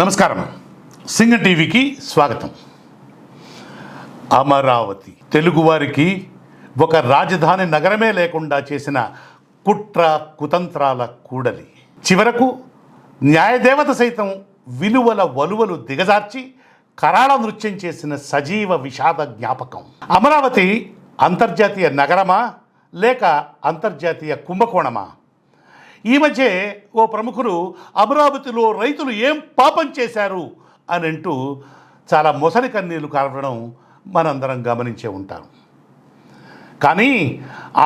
నమస్కారం. సింగ టీవీకి స్వాగతం. అమరావతి తెలుగువారికి ఒక రాజధాని నగరమే లేకుండా చేసిన కుట్ర కుతంత్రాల కూడలి. చివరకు న్యాయదేవత సైతం విలువల వలువలు దిగజార్చి కరాళ నృత్యం చేసిన సజీవ విషాద జ్ఞాపకం. అమరావతి అంతర్జాతీయ నగరమా లేక అంతర్జాతీయ కుంభకోణమా? ఈ మధ్య ఓ ప్రముఖులు అమరావతిలో రైతులు ఏం పాపం చేశారు అని అంటూ చాలా మొసలి కన్నీళ్ళు కారడం మనందరం గమనించే ఉంటాం. కానీ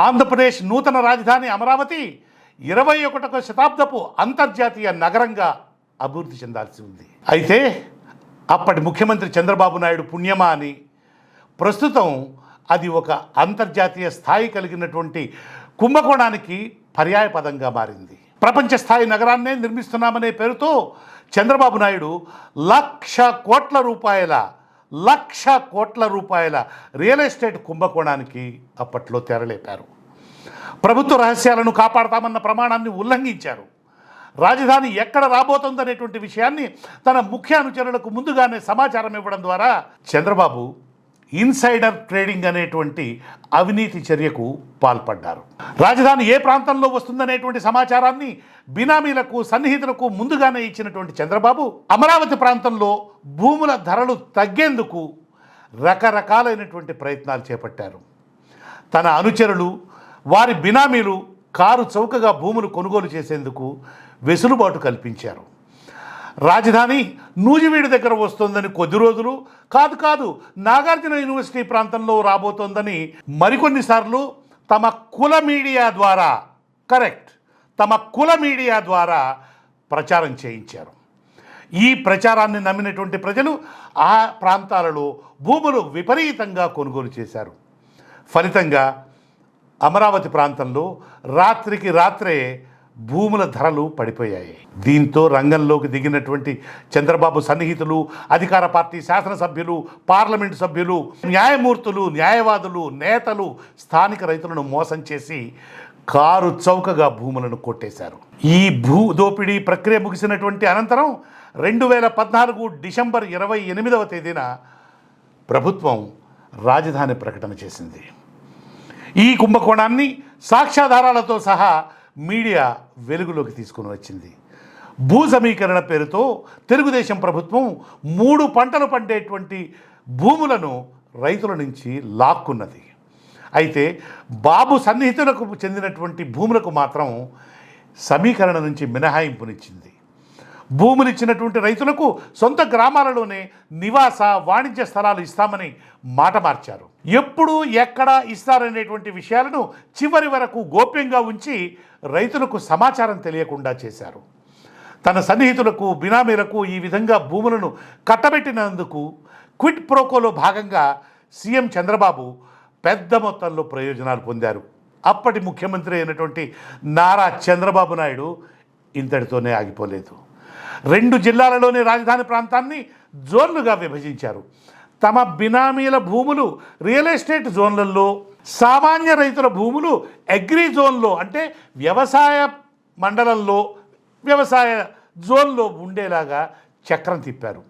ఆంధ్రప్రదేశ్ నూతన రాజధాని అమరావతి ఇరవై ఒకటవ శతాబ్దపు అంతర్జాతీయ నగరంగా అభివృద్ధి చెందాల్సి ఉంది. అయితే అప్పటి ముఖ్యమంత్రి చంద్రబాబు నాయుడు పుణ్యమా అని ప్రస్తుతం అది ఒక అంతర్జాతీయ స్థాయి కలిగినటువంటి కుంభకోణానికి పర్యాయపదంగా మారింది. ప్రపంచ స్థాయి నగరాన్నే నిర్మిస్తున్నామనే పేరుతో చంద్రబాబు నాయుడు లక్ష కోట్ల రూపాయల లక్ష కోట్ల రూపాయల రియల్ ఎస్టేట్ కుంభకోణానికి అప్పట్లో తెరలేపారు. ప్రభుత్వ రహస్యాలను కాపాడతామన్న ప్రమాణాన్ని ఉల్లంఘించారు. రాజధాని ఎక్కడ రాబోతోందనేటువంటి విషయాన్ని తన ముఖ్య అనుచరులకు ముందుగానే సమాచారం ఇవ్వడం ద్వారా చంద్రబాబు ఇన్సైడర్ ట్రేడింగ్ అనేటువంటి అవినీతి చర్యకు పాల్పడ్డారు. రాజధాని ఏ ప్రాంతంలో వస్తుందనేటువంటి సమాచారాన్ని బినామీలకు సన్నిహితులకు ముందుగానే ఇచ్చినటువంటి చంద్రబాబు అమరావతి ప్రాంతంలో భూముల ధరలు తగ్గేందుకు రకరకాలైనటువంటి ప్రయత్నాలు చేపట్టారు. తన అనుచరులు వారి బినామీలు కారు చౌకగా భూములు కొనుగోలు చేసేందుకు వెసులుబాటు కల్పించారు. రాజధాని నూజివీడు దగ్గర వస్తుందని కొద్ది రోజులు కాదు కాదు నాగార్జున యూనివర్సిటీ ప్రాంతంలో రాబోతోందని మరికొన్నిసార్లు తమ కుల మీడియా ద్వారా కరెక్ట్ తమ కుల మీడియా ద్వారా ప్రచారం చేయించారు. ఈ ప్రచారాన్ని నమ్మినటువంటి ప్రజలు ఆ ప్రాంతాలలో భూములు విపరీతంగా కొనుగోలు చేశారు. ఫలితంగా అమరావతి ప్రాంతంలో రాత్రికి రాత్రే భూముల ధరలు పడిపోయాయి. దీంతో రంగంలోకి దిగినటువంటి చంద్రబాబు సన్నిహితులు అధికార పార్టీ శాసనసభ్యులు పార్లమెంటు సభ్యులు న్యాయమూర్తులు న్యాయవాదులు నేతలు స్థానిక రైతులను మోసం చేసి కారు చౌకగా భూములను కొట్టేశారు. ఈ భూ దోపిడీ ప్రక్రియ ముగిసినటువంటి అనంతరం రెండు వేల పద్నాలుగు డిసెంబర్ ఇరవై ఎనిమిదవ తేదీన ప్రభుత్వం రాజధాని ప్రకటన చేసింది. ఈ కుంభకోణాన్ని సాక్ష్యాధారాలతో సహా మీడియా వెలుగులోకి తీసుకుని వచ్చింది. భూ సమీకరణ పేరుతో తెలుగుదేశం ప్రభుత్వం మూడు పంటలు పండేటువంటి భూములను రైతుల నుంచి లాక్కున్నది. అయితే బాబు సన్నిహితులకు చెందినటువంటి భూములకు మాత్రం సమీకరణ నుంచి మినహాయింపునిచ్చింది. భూములు ఇచ్చినటువంటి రైతులకు సొంత గ్రామాలలోనే నివాస వాణిజ్య స్థలాలు ఇస్తామని మాట మార్చారు. ఎప్పుడు ఎక్కడ ఇస్తారనేటువంటి విషయాలను చివరి వరకు గోప్యంగా ఉంచి రైతులకు సమాచారం తెలియకుండా చేశారు. తన సన్నిహితులకు బినామీలకు ఈ విధంగా భూములను కట్టబెట్టినందుకు క్విట్ ప్రోకోలో భాగంగా సీఎం చంద్రబాబు పెద్ద మొత్తంలో ప్రయోజనాలు పొందారు. అప్పటి ముఖ్యమంత్రి అయినటువంటి నారా చంద్రబాబు నాయుడు ఇంతటితోనే ఆగిపోలేదు. రెండు జిల్లాలలోని రాజధాని ప్రాంతాన్ని జోన్లుగా విభజించారు. తమ బినామీల భూములు రియల్ ఎస్టేట్ జోన్లలో సామాన్య రైతుల భూములు అగ్రి జోన్లో అంటే వ్యవసాయ మండలంలో వ్యవసాయ జోన్లో ఉండేలాగా చక్రం తిప్పారు.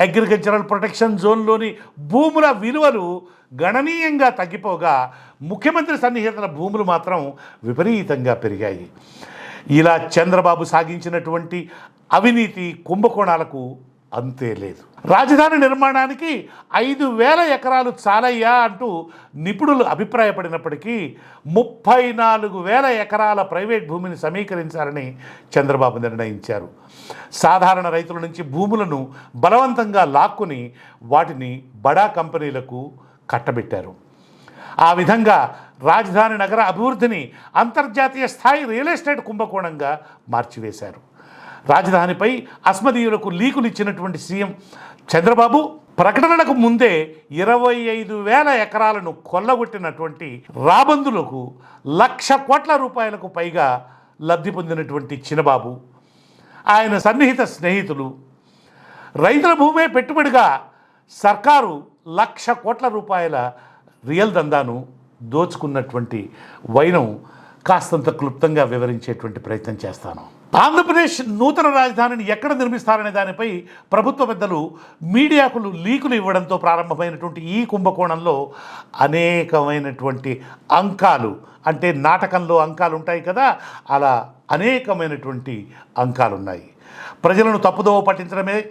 అగ్రికల్చరల్ ప్రొటెక్షన్ జోన్లోని భూముల విలువలు గణనీయంగా తగ్గిపోగా ముఖ్యమంత్రి సన్నిహితుల భూములు మాత్రం విపరీతంగా పెరిగాయి. ఇలా చంద్రబాబు సాగించినటువంటి అవినీతి కుంభకోణాలకు అంతే లేదు. రాజధాని నిర్మాణానికి ఐదు వేల ఎకరాలు చాలయ్యా అంటూ నిపుణులు అభిప్రాయపడినప్పటికీ ముప్పై నాలుగు వేల ఎకరాల ప్రైవేట్ భూమిని సమీకరించాలని చంద్రబాబు నిర్ణయించారు. సాధారణ రైతుల నుంచి భూములను బలవంతంగా లాక్కుని వాటిని బడా కంపెనీలకు కట్టబెట్టారు. ఆ విధంగా రాజధాని నగర అభివృద్ధిని అంతర్జాతీయ స్థాయి రియల్ ఎస్టేట్ కుంభకోణంగా మార్చివేశారు. రాజధానిపై అస్మదీయులకు లీకులు ఇచ్చినటువంటి సీఎం చంద్రబాబు ప్రకటనలకు ముందే ఇరవై ఐదు వేల ఎకరాలను కొల్లగొట్టినటువంటి రాబందులకు లక్ష కోట్ల రూపాయలకు పైగా లబ్ధి పొందినటువంటి చిన్నబాబు. ఆయన సన్నిహిత స్నేహితులు. రైతుల భూమే పెట్టుబడిగా సర్కారు లక్ష కోట్ల రూపాయల రియల్ దందాను దోచుకున్నటువంటి వైనం కాస్తంత క్లుప్తంగా వివరించేటువంటి ప్రయత్నం చేస్తాను. ఆంధ్రప్రదేశ్ నూతన రాజధానిని ఎక్కడ నిర్మిస్తారనే దానిపై ప్రభుత్వ పెద్దలు మీడియాకు లీకులు ఇవ్వడంతో ప్రారంభమైనటువంటి ఈ కుంభకోణంలో అనేకమైనటువంటి అంకాలు అంటే నాటకంలో అంకాలు ఉంటాయి కదా అలా అనేకమైనటువంటి అంకాలు ఉన్నాయి ప్రజలను తప్పుదోవ పట్టించడమే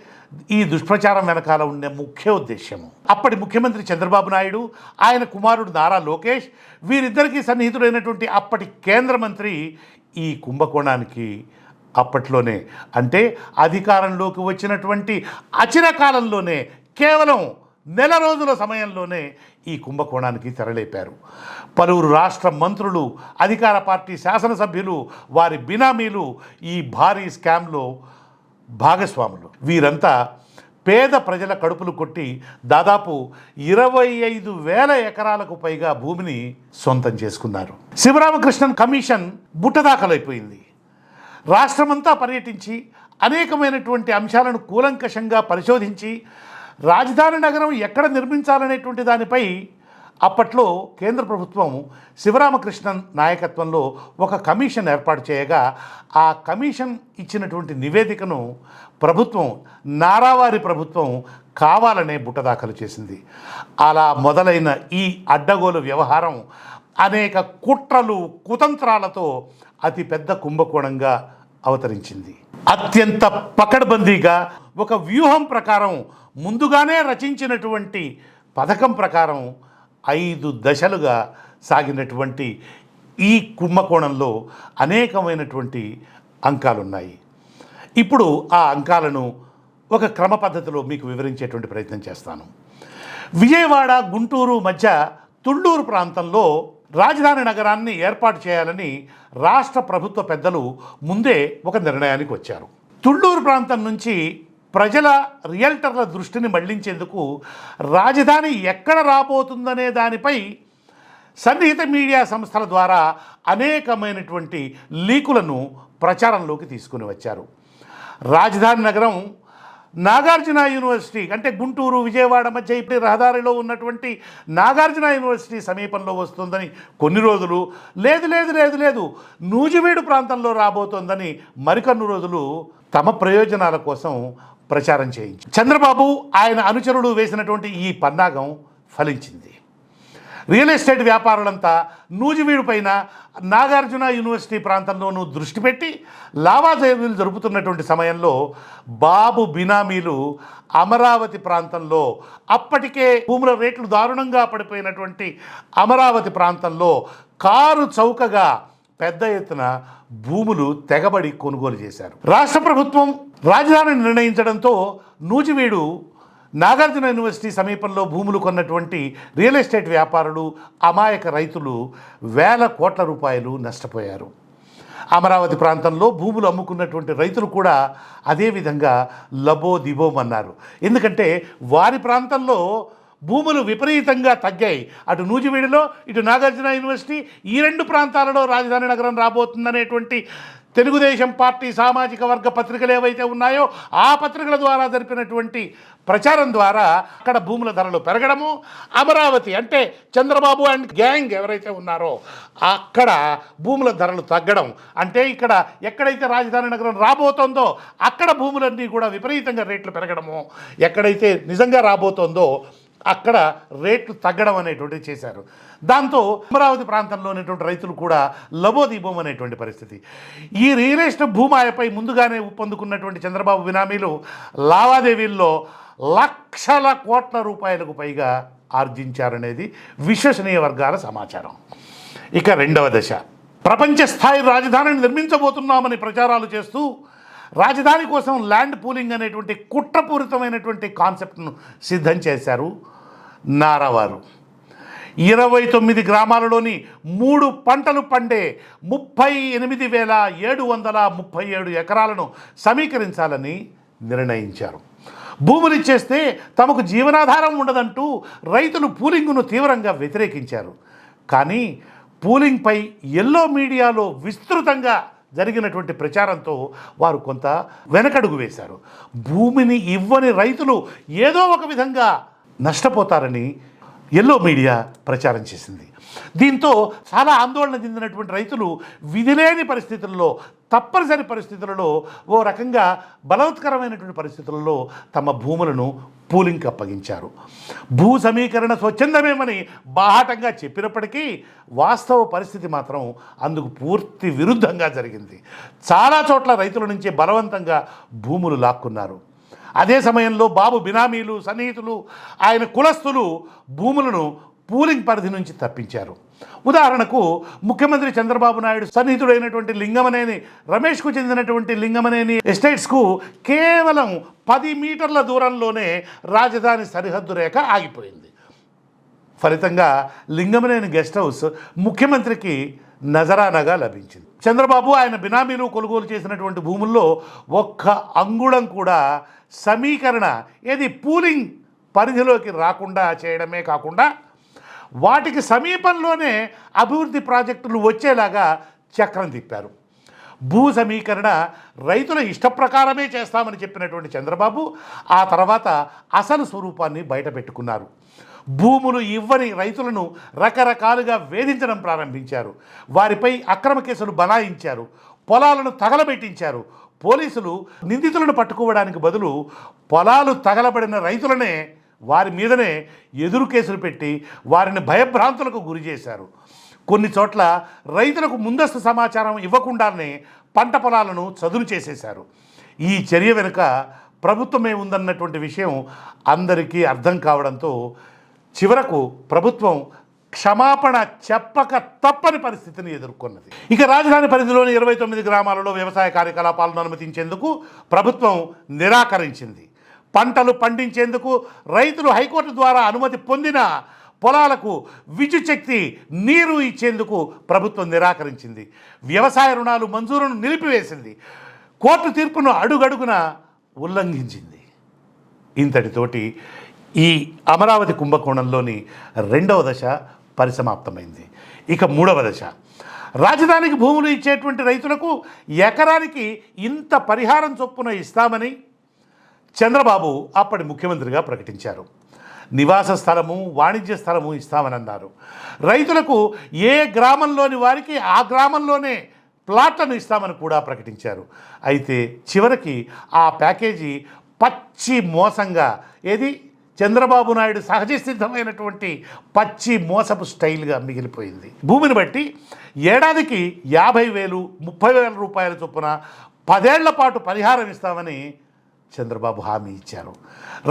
ఈ దుష్ప్రచారం వెనకాల ఉండే ముఖ్య ఉద్దేశ్యము. అప్పటి ముఖ్యమంత్రి చంద్రబాబు నాయుడు ఆయన కుమారుడు నారా లోకేష్ వీరిద్దరికీ సన్నిహితుడైనటువంటి అప్పటి కేంద్ర మంత్రి ఈ కుంభకోణానికి అప్పట్లోనే. అంటే అధికారంలోకి వచ్చినటువంటి అచిర కాలంలోనే కేవలం నెల రోజుల సమయంలోనే ఈ కుంభకోణానికి తెరలేపారు. పలువురు రాష్ట్ర మంత్రులు అధికార పార్టీ శాసనసభ్యులు వారి బినామీలు ఈ భారీ స్కామ్లో భాగస్వాములు. వీరంతా పేద ప్రజల కడుపులు కొట్టి దాదాపు ఇరవై ఐదు వేల ఎకరాలకు పైగా భూమిని సొంతం చేసుకున్నారు. శివరామకృష్ణన్ కమిషన్ బుట్టదాఖలైపోయింది. రాష్ట్రమంతా పర్యటించి అనేకమైనటువంటి అంశాలను కూలంకషంగా పరిశోధించి రాజధాని నగరం ఎక్కడ నిర్మించాలనేటువంటి దానిపై అప్పట్లో కేంద్ర ప్రభుత్వం శివరామకృష్ణన్ నాయకత్వంలో ఒక కమిషన్ ఏర్పాటు చేయగా ఆ కమిషన్ ఇచ్చినటువంటి నివేదికను ప్రభుత్వం నారావారి ప్రభుత్వం కావాలనే బుట్టదాఖలు చేసింది. అలా మొదలైన ఈ అడ్డగోలు వ్యవహారం అనేక కుట్రలు కుతంత్రాలతో అతిపెద్ద కుంభకోణంగా అవతరించింది. అత్యంత పకడ్బందీగా ఒక వ్యూహం ప్రకారం ముందుగానే రచించినటువంటి పథకం ప్రకారం ఐదు దశలుగా సాగినటువంటి ఈ కుంభకోణంలో అనేకమైనటువంటి అంకాలున్నాయి. ఇప్పుడు ఆ అంకాలను ఒక క్రమ పద్ధతిలో మీకు వివరించేటువంటి ప్రయత్నం చేస్తాను. విజయవాడ గుంటూరు మధ్య తుళ్ళూరు ప్రాంతంలో రాజధాని నగరాన్ని ఏర్పాటు చేయాలని రాష్ట్ర ప్రభుత్వ పెద్దలు ముందే ఒక నిర్ణయానికి వచ్చారు. తుళ్ళూరు ప్రాంతం నుంచి ప్రజల రియల్టర్ల దృష్టిని మళ్ళించేందుకు రాజధాని ఎక్కడ రాబోతుందనే దానిపై సన్నిహిత మీడియా సంస్థల ద్వారా అనేకమైనటువంటి లీకులను ప్రచారంలోకి తీసుకుని వచ్చారు. రాజధాని నగరం నాగార్జున యూనివర్సిటీ అంటే గుంటూరు విజయవాడ మధ్య ఇప్పుడు రహదారిలో ఉన్నటువంటి నాగార్జున యూనివర్సిటీ సమీపంలో వస్తుందని కొన్ని రోజులు లేదు లేదు లేదు లేదు నూజివీడు ప్రాంతంలో రాబోతోందని మరికొన్ని రోజులు తమ ప్రయోజనాల కోసం ప్రచారం చేయించి చంద్రబాబు ఆయన అనుచరుడు వేసినటువంటి ఈ పన్నాగం ఫలించింది. రియల్ ఎస్టేట్ వ్యాపారులంతా నూజివీడు పైన నాగార్జున యూనివర్సిటీ ప్రాంతంలోనూ దృష్టి పెట్టి లావాదేవీలు జరుపుతున్నటువంటి సమయంలో బాబు బినామీలు అమరావతి ప్రాంతంలో అప్పటికే భూముల రేట్లు దారుణంగా పడిపోయినటువంటి అమరావతి ప్రాంతంలో కారు చౌకగా పెద్ద ఎత్తున భూములు తెగబడి కొనుగోలు చేశారు. రాష్ట్ర ప్రభుత్వం రాజధానిని నిర్ణయించడంతో నూజివీడు నాగార్జున యూనివర్సిటీ సమీపంలో భూములు కొన్నటువంటి రియల్ ఎస్టేట్ వ్యాపారులు అమాయక రైతులు వేల కోట్ల రూపాయలు నష్టపోయారు. అమరావతి ప్రాంతంలో భూములు అమ్ముకున్నటువంటి రైతులు కూడా అదేవిధంగా లబో దిబోమన్నారు ఎందుకంటే వారి ప్రాంతంలో భూములు విపరీతంగా తగ్గాయి. అటు నూజివీడులో ఇటు నాగార్జున యూనివర్సిటీ ఈ రెండు ప్రాంతాలలో రాజధాని నగరం రాబోతుందనేటువంటి తెలుగుదేశం పార్టీ సామాజిక వర్గ పత్రికలు ఏవైతే ఉన్నాయో ఆ పత్రికల ద్వారా జరిపినటువంటి ప్రచారం ద్వారా అక్కడ భూముల ధరలు పెరగడము అమరావతి అంటే చంద్రబాబు అండ్ గ్యాంగ్ ఎవరైతే ఉన్నారో అక్కడ భూముల ధరలు తగ్గడం. అంటే ఇక్కడ ఎక్కడైతే రాజధాని నగరం రాబోతోందో అక్కడ భూములన్నీ కూడా విపరీతంగా రేట్లు పెరగడము. ఎక్కడైతే నిజంగా రాబోతోందో అక్కడ రేట్లు తగ్గడం అనేటువంటిది చేశారు. దాంతో అమరావతి ప్రాంతంలో ఉన్నటువంటి రైతులు కూడా లబోదీపం అనేటువంటి పరిస్థితి. ఈ రియల్ ఎస్టేట్ భూమాయపై ముందుగానే పొందుకున్నటువంటి చంద్రబాబు బినామీలు లావాదేవీల్లో లక్షల కోట్ల రూపాయలకు పైగా ఆర్జించారనేది విశ్వసనీయ వర్గాల సమాచారం. ఇక రెండవ దశ. ప్రపంచ స్థాయి రాజధానిని నిర్మించబోతున్నామని ప్రచారాలు చేస్తూ రాజధాని కోసం ల్యాండ్ పూలింగ్ అనేటువంటి కుట్రపూరితమైనటువంటి కాన్సెప్ట్ను సిద్ధం చేశారు నారావారు. ఇరవై తొమ్మిది గ్రామాలలోని మూడు పంటలు పండే ముప్పై ఎనిమిది వేల ఏడు వందల ముప్పై ఏడు ఎకరాలను సమీకరించాలని నిర్ణయించారు. భూములు ఇచ్చేస్తే తమకు జీవనాధారం ఉండదంటూ రైతులు పూలింగును తీవ్రంగా వ్యతిరేకించారు. కానీ పూలింగ్పై ఎల్లో మీడియాలో విస్తృతంగా జరిగినటువంటి ప్రచారంతో వారు కొంత వెనకడుగు వేశారు. భూమిని ఇవ్వని రైతులు ఏదో ఒక విధంగా నష్టపోతారని ఎల్లో మీడియా ప్రచారం చేసింది. దీంతో చాలా ఆందోళన చెందినటువంటి రైతులు విధిలేని పరిస్థితుల్లో తప్పనిసరి పరిస్థితులలో ఓ రకంగా బలవత్కరమైనటువంటి పరిస్థితులలో తమ భూములను పూలింగ్కి అప్పగించారు. భూ సమీకరణ స్వచ్ఛందమేమని బాహాటంగా చెప్పినప్పటికీ వాస్తవ పరిస్థితి మాత్రం అందుకు పూర్తి విరుద్ధంగా జరిగింది. చాలా చోట్ల రైతుల నుంచి బలవంతంగా భూములు లాక్కున్నారు. అదే సమయంలో బాబు బినామీలు సన్నిహితులు ఆయన కులస్తులు భూములను పూలింగ్ పరిధి నుంచి తప్పించారు. ఉదాహరణకు ముఖ్యమంత్రి చంద్రబాబు నాయుడు సన్నిహితుడైనటువంటి లింగమనేని రమేష్కు చెందినటువంటి లింగమనేని ఎస్టేట్స్కు కేవలం పది మీటర్ల దూరంలోనే రాజధాని సరిహద్దు రేఖ ఆగిపోయింది. ఫలితంగా లింగమనేని గెస్ట్ హౌస్ ముఖ్యమంత్రికి నజరానగా లభించింది. చంద్రబాబు ఆయన బినామీలు కొనుగోలు చేసినటువంటి భూముల్లో ఒక్క అంగుళం కూడా సమీకరణ ఏది పూలింగ్ పరిధిలోకి రాకుండా చేయడమే కాకుండా వాటికి సమీపంలోనే అభివృద్ధి ప్రాజెక్టులు వచ్చేలాగా చక్రం తిప్పారు. భూ సమీకరణ రైతుల ఇష్టప్రకారమే చేస్తామని చెప్పినటువంటి చంద్రబాబు ఆ తర్వాత అసలు స్వరూపాన్ని బయటపెట్టుకున్నారు భూములు ఇవ్వని రైతులను రకరకాలుగా వేధించడం ప్రారంభించారు. వారిపై అక్రమ కేసులు బనాయించారు. పొలాలను తగలబెట్టించారు. పోలీసులు నిందితులను పట్టుకోవడానికి బదులు పొలాలు తగలబడిన రైతులనే వారి మీదనే ఎదురు కేసులు పెట్టి వారిని భయభ్రాంతులకు గురి చేశారు. కొన్ని చోట్ల రైతులకు ముందస్తు సమాచారం ఇవ్వకుండానే పంట పొలాలను చదును చేసేశారు. ఈ చర్య వెనుక ప్రభుత్వమే ఉందన్నటువంటి విషయం అందరికీ అర్థం కావడంతో చివరకు ప్రభుత్వం క్షమాపణ చెప్పక తప్పని పరిస్థితిని ఎదుర్కొన్నది. ఇక రాజధాని పరిధిలోని ఇరవై తొమ్మిది గ్రామాలలో వ్యవసాయ కార్యకలాపాలను అనుమతించేందుకు ప్రభుత్వం నిరాకరించింది. పంటలు పండించేందుకు రైతులు హైకోర్టు ద్వారా అనుమతి పొందిన పొలాలకు విద్యుచ్చక్తి నీరు ఇచ్చేందుకు ప్రభుత్వం నిరాకరించింది. వ్యవసాయ రుణాలు మంజూరును నిలిపివేసింది. కోర్టు తీర్పును అడుగడుగున ఉల్లంఘించింది. ఇంతటితోటి ఈ అమరావతి కుంభకోణంలోని రెండవ దశ పరిసమాప్తమైంది. ఇక మూడవ దశ. రాజధానికి భూములు ఇచ్చేటువంటి రైతులకు ఎకరానికి ఇంత పరిహారం చొప్పున ఇస్తామని చంద్రబాబు అప్పటి ముఖ్యమంత్రిగా ప్రకటించారు. నివాస స్థలము వాణిజ్య స్థలము ఇస్తామని అన్నారు రైతులకు ఏ గ్రామంలోని వారికి ఆ గ్రామంలోనే ప్లాట్లను ఇస్తామని కూడా ప్రకటించారు. అయితే చివరికి ఆ ప్యాకేజీ పచ్చి మోసంగా ఏది? చంద్రబాబు నాయుడు సహజ సిద్ధమైనటువంటి పచ్చి మోసపు స్టైల్గా మిగిలిపోయింది. భూమిని బట్టి ఏడాదికి యాభై వేలు ముప్పై వేల రూపాయల చొప్పున పదేళ్ళ పాటు పరిహారం ఇస్తామని చంద్రబాబు హామీ ఇచ్చారు.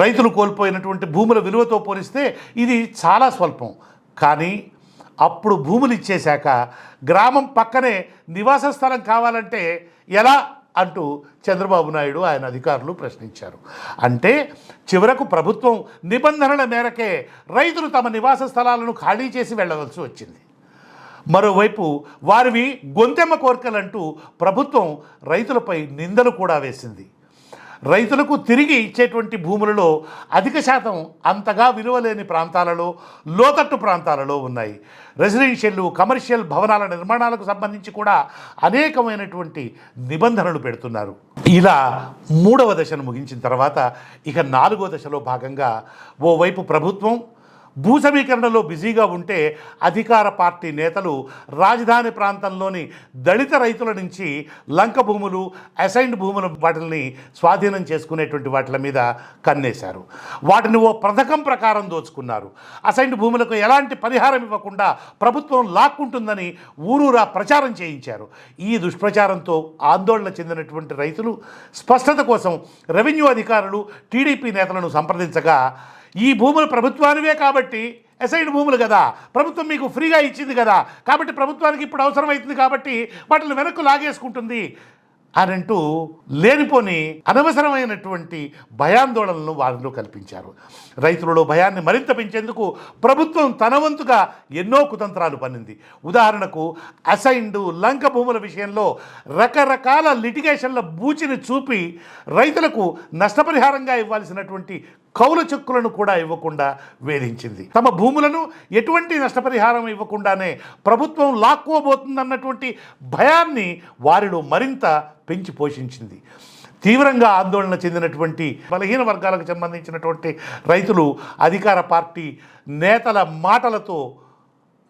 రైతులు కోల్పోయినటువంటి భూముల విలువతో పోలిస్తే ఇది చాలా స్వల్పం. కానీ అప్పుడు భూములు ఇచ్చేశాక గ్రామం పక్కనే నివాస స్థలం కావాలంటే ఎలా అంటూ చంద్రబాబు నాయుడు ఆయన అధికారులు ప్రశ్నించారు. అంటే చివరకు ప్రభుత్వం నిబంధనల మేరకే రైతులు తమ నివాస స్థలాలను ఖాళీ చేసి వెళ్ళవలసి వచ్చింది. మరోవైపు వారివి గొంతెమ్మ కోరికలంటూ ప్రభుత్వం రైతులపై నిందలు కూడా వేసింది. రైతులకు తిరిగి ఇచ్చేటువంటి భూములలో అధిక శాతం అంతగా విలువలేని ప్రాంతాలలో లోతట్టు ప్రాంతాలలో ఉన్నాయి. రెసిడెన్షియల్ కమర్షియల్ భవనాల నిర్మాణాలకు సంబంధించి కూడా అనేకమైనటువంటి నిబంధనలు పెడుతున్నారు. ఇలా మూడవ దశను ముగించిన తర్వాత ఇక నాలుగో దశలో భాగంగా ఓవైపు ప్రభుత్వం భూ సమీకరణలో బిజీగా ఉంటే అధికార పార్టీ నేతలు రాజధాని ప్రాంతంలోని దళిత రైతుల నుంచి లంక భూములు అసైన్డ్ భూముల వాటిని స్వాధీనం చేసుకునేటువంటి వాటి మీద కన్నేశారు. వాటిని ఓ పథకం ప్రకారం దోచుకున్నారు. అసైన్డ్ భూములకు ఎలాంటి పరిహారం ఇవ్వకుండా ప్రభుత్వం లాక్కుంటుందని ఊరూరా ప్రచారం చేయించారు. ఈ దుష్ప్రచారంతో ఆందోళన చెందినటువంటి రైతులు స్పష్టత కోసం రెవెన్యూ అధికారులు టీడీపీ నేతలను సంప్రదించగా ఈ భూములు ప్రభుత్వానివే కాబట్టి అసైడ్ భూములు కదా. ప్రభుత్వం మీకు ఫ్రీగా ఇచ్చింది కదా. కాబట్టి ప్రభుత్వానికి ఇప్పుడు అవసరమవుతుంది కాబట్టి వాటిని వెనక్కు లాగేసుకుంటుంది అని అంటూ లేనిపోని అనవసరమైనటువంటి భయాందోళనలను వారిలో కల్పించారు. రైతులలో భయాన్ని మరింత పెంచేందుకు ప్రభుత్వం తన వంతుగా ఎన్నో కుతంత్రాలు పన్నింది. ఉదాహరణకు అసైన్డ్ లంక భూముల విషయంలో రకరకాల లిటిగేషన్ల బూచిని చూపి రైతులకు నష్టపరిహారంగా ఇవ్వాల్సినటువంటి కౌలు చెక్కులను కూడా ఇవ్వకుండా వేధించింది. తమ భూములను ఎటువంటి నష్టపరిహారం ఇవ్వకుండానే ప్రభుత్వం లాక్కోబోతుందన్నటువంటి భయాన్ని వారిలో మరింత పెంచి పోషించింది. తీవ్రంగా ఆందోళన చెందినటువంటి బలహీన వర్గాలకు సంబంధించినటువంటి రైతులు అధికార పార్టీ నేతల మాటలతో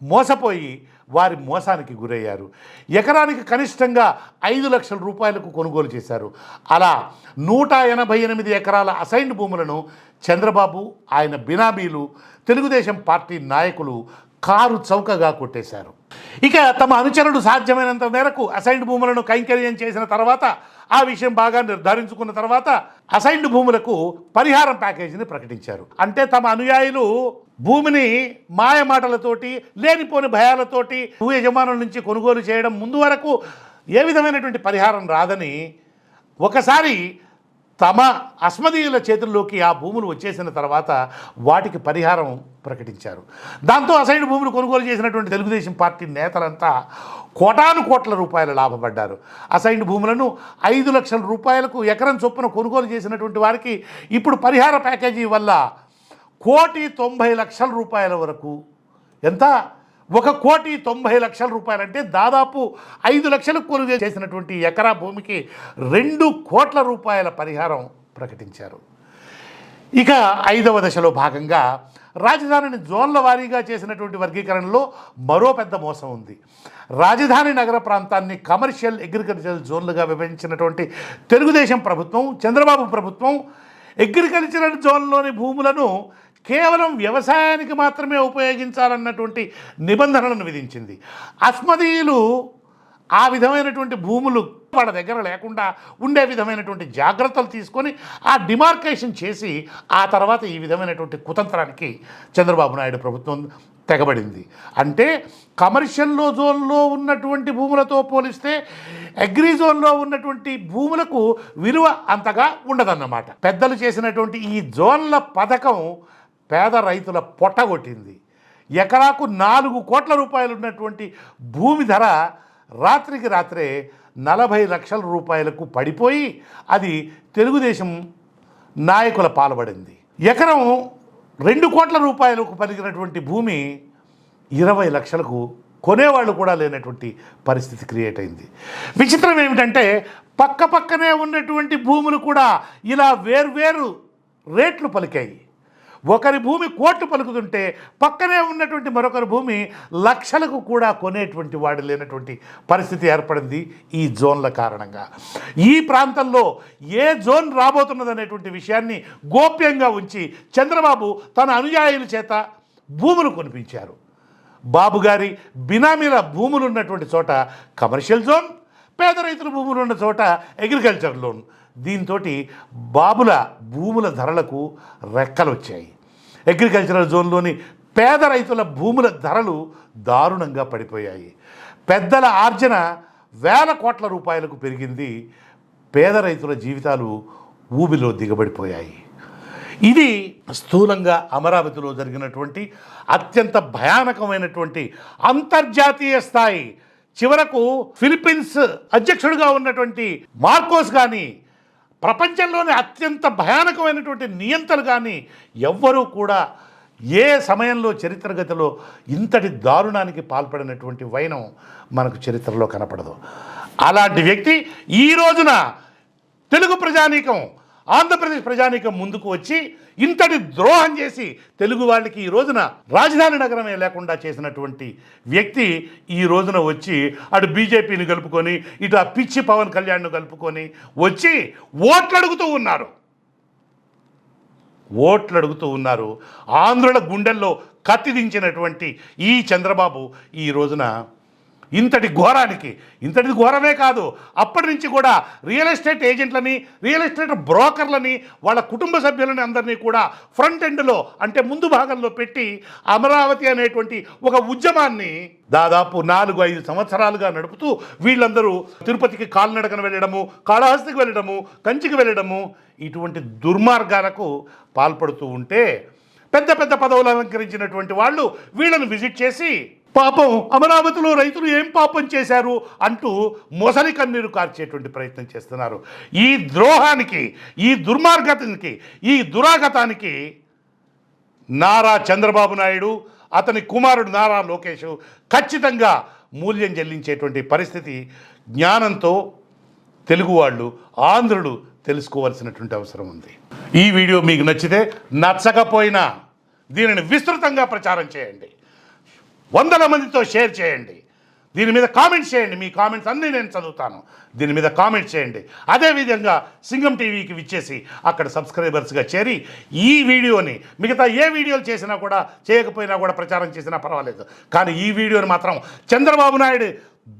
మోసపోయి వారి మోసానికి గురయ్యారు. ఎకరానికి కనిష్టంగా ఐదు లక్షల రూపాయలకు కొనుగోలు చేశారు. అలా నూట ఎనభై ఎనిమిది ఎకరాల అసైన్డ్ భూములను చంద్రబాబు ఆయన బినామీలు తెలుగుదేశం పార్టీ నాయకులు కారు చౌకగా కొట్టేశారు. ఇక తమ అనుచరుడు సాధ్యమైనంత మేరకు అసైన్డ్ భూములను కైంకర్యం చేసిన తర్వాత ఆ విషయం బాగా నిర్ధారించుకున్న తర్వాత అసైన్డ్ భూములకు పరిహారం ప్యాకేజీని ప్రకటించారు. అంటే తమ అనుయాయులు భూమిని మాయ మాటలతోటి లేనిపోని భయాలతోటి భూ యజమానుల నుంచి కొనుగోలు చేయడం ముందు వరకు ఏ విధమైనటువంటి పరిహారం రాదని ఒకసారి తమ అస్మదీయుల చేతుల్లోకి ఆ భూములు వచ్చేసిన తర్వాత వాటికి పరిహారం ప్రకటించారు. దాంతో అసైడ్ భూములు కొనుగోలు చేసినటువంటి తెలుగుదేశం పార్టీ నేతలంతా కోటాను కోట్ల రూపాయలు లాభపడ్డారు. అసైన్డ్ భూములను ఐదు లక్షల రూపాయలకు ఎకరం చొప్పున కొనుగోలు చేసినటువంటి వారికి ఇప్పుడు పరిహార ప్యాకేజీ వల్ల కోటి తొంభై లక్షల రూపాయల వరకు ఎంత? ఒక కోటి తొంభై లక్షల రూపాయలంటే దాదాపు ఐదు లక్షలకు కొనుగోలు చేసినటువంటి ఎకరా భూమికి రెండు కోట్ల రూపాయల పరిహారం ప్రకటించారు. ఇక ఐదవ దశలో భాగంగా రాజధానిని జోన్ల వారీగా చేసినటువంటి వర్గీకరణలో మరో పెద్ద మోసం ఉంది. రాజధాని నగర ప్రాంతాన్ని కమర్షియల్ అగ్రికల్చరల్ జోన్లుగా విభజించినటువంటి తెలుగుదేశం ప్రభుత్వం చంద్రబాబు ప్రభుత్వం అగ్రికల్చరల్ జోన్లోని భూములను కేవలం వ్యవసాయానికి మాత్రమే ఉపయోగించాలన్నటువంటి నిబంధనలను విధించింది. అస్మదీయులు ఆ విధమైనటువంటి భూములు వాళ్ళ దగ్గర లేకుండా ఉండే విధమైనటువంటి జాగ్రత్తలు తీసుకొని ఆ డిమార్కేషన్ చేసి ఆ తర్వాత ఈ విధమైనటువంటి కుతంత్రానికి చంద్రబాబు నాయుడు ప్రభుత్వం తెగబడింది. అంటే కమర్షియల్లో జోన్లో ఉన్నటువంటి భూములతో పోలిస్తే అగ్రి జోన్లో ఉన్నటువంటి భూములకు విలువ అంతగా ఉండదన్నమాట. పెద్దలు చేసినటువంటి ఈ జోన్ల పథకం పేద రైతుల పొట్టగొట్టింది ఎకరాకు నాలుగు కోట్ల రూపాయలు ఉన్నటువంటి భూమి ధర రాత్రికి రాత్రే నలభై లక్షల రూపాయలకు పడిపోయి అది తెలుగుదేశం నాయకుల పాల్పడింది. ఎకరం రెండు కోట్ల రూపాయలకు పలికినటువంటి భూమి ఇరవై లక్షలకు కొనేవాళ్ళు కూడా లేనటువంటి పరిస్థితి క్రియేట్ అయింది. విచిత్రం ఏమిటంటే పక్క పక్కనే ఉన్నటువంటి భూములు కూడా ఇలా వేర్వేరు రేట్లు పలికాయి. ఒకరి భూమి కోట్లు పలుకుతుంటే పక్కనే ఉన్నటువంటి మరొకరి భూమి లక్షలకు కూడా కొనేటువంటి వాడు లేనటువంటి పరిస్థితి ఏర్పడింది ఈ జోన్ల కారణంగా. ఈ ప్రాంతంలో ఏ జోన్ రాబోతున్నదనేటువంటి విషయాన్ని గోప్యంగా ఉంచి చంద్రబాబు తన అనుయాయుల చేత భూములు కొనిపించారు. బాబు గారి బినామీల భూములు ఉన్నటువంటి చోట కమర్షియల్ జోన్ పేద రైతుల భూములు ఉన్న చోట అగ్రికల్చర్ లోన్ దీంతో బాబుల భూముల ధరలకు రెక్కలు వచ్చాయి. అగ్రికల్చరల్ జోన్లోని పేద రైతుల భూముల ధరలు దారుణంగా పడిపోయాయి. పెద్దల ఆర్జన వేల కోట్ల రూపాయలకు పెరిగింది. పేద రైతుల జీవితాలు ఊబిలో దిగబడిపోయాయి. ఇది స్థూలంగా అమరావతిలో జరిగినటువంటి అత్యంత భయానకమైనటువంటి అంతర్జాతీయ స్థాయి. చివరకు ఫిలిప్పీన్స్ అధ్యక్షుడిగా ఉన్నటువంటి మార్కోస్ కానీ ప్రపంచంలోనే అత్యంత భయానకమైనటువంటి నియంతలు కానీ ఎవ్వరూ కూడా ఏ సమయంలో చరిత్రగతిలో ఇంతటి దారుణానికి పాల్పడినటువంటి వైనం మనకు చరిత్రలో కనపడదు. అలాంటి వ్యక్తి ఈ రోజున తెలుగు ప్రజానీకం ఆంధ్రప్రదేశ్ ప్రజానీకం ముందుకు వచ్చి ఇంతటి ద్రోహం చేసి తెలుగు వాళ్ళకి ఈ రోజున రాజధాని నగరమే లేకుండా చేసినటువంటి వ్యక్తి ఈ రోజున వచ్చి అటు బీజేపీని కలుపుకొని ఇటు ఆ పిచ్చి పవన్ కళ్యాణ్ను కలుపుకొని వచ్చి ఓట్లు అడుగుతూ ఉన్నారు. ఓట్లు అడుగుతూ ఉన్నారు. ఆంధ్రుల గుండెల్లో కత్తిదించినటువంటి ఈ చంద్రబాబు ఈ రోజున ఇంతటి ఘోరానికి ఇంతటి ఘోరమే కాదు అప్పటి నుంచి కూడా రియల్ ఎస్టేట్ ఏజెంట్లని రియల్ ఎస్టేట్ బ్రోకర్లని వాళ్ళ కుటుంబ సభ్యులని అందరినీ కూడా ఫ్రంట్ ఎండ్లో అంటే ముందు భాగంలో పెట్టి అమరావతి అనేటువంటి ఒక ఉద్యమాన్ని దాదాపు నాలుగు ఐదు సంవత్సరాలుగా నడుపుతూ వీళ్ళందరూ తిరుపతికి కాలినడకన వెళ్ళడము కాళహస్తికి వెళ్ళడము కంచికి వెళ్ళడము ఇటువంటి దుర్మార్గాలకు పాల్పడుతూ ఉంటే పెద్ద పెద్ద పదవులు అలంకరించినటువంటి వాళ్ళు వీళ్ళను విజిట్ చేసి పాపం అమరావతిలో రైతులు ఏం పాపం చేశారు అంటూ మొసలి కన్నీరు కార్చేటువంటి ప్రయత్నం చేస్తున్నారు. ఈ ద్రోహానికి ఈ దుర్మార్గతానికి ఈ దురాగతానికి నారా చంద్రబాబు నాయుడు అతని కుమారుడు నారా లోకేష్ ఖచ్చితంగా మూల్యం చెల్లించేటువంటి పరిస్థితి జ్ఞానంతో తెలుగు వాళ్ళు ఆంధ్రులు తెలుసుకోవాల్సినటువంటి అవసరం ఉంది. ఈ వీడియో మీకు నచ్చితే నచ్చకపోయినా దీనిని విస్తృతంగా ప్రచారం చేయండి. వందల మందితో షేర్ చేయండి. దీని మీద కామెంట్స్ చేయండి. మీ కామెంట్స్ అన్నీ నేను చదువుతాను. దీని మీద కామెంట్స్ చేయండి. అదేవిధంగా సింగం టీవీకి విచ్చేసి అక్కడ సబ్స్క్రైబర్స్గా చేరి ఈ వీడియోని మిగతా ఏ వీడియోలు చేసినా కూడా చేయకపోయినా కూడా ప్రచారం చేసినా పర్వాలేదు. కానీ ఈ వీడియోని మాత్రం చంద్రబాబు నాయుడు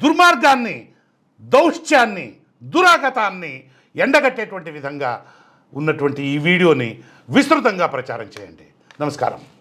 దుర్మార్గాన్ని దౌష్ట్యాన్ని దురాగతాన్ని ఎండగట్టేటువంటి విధంగా ఉన్నటువంటి ఈ వీడియోని విస్తృతంగా ప్రచారం చేయండి. నమస్కారం.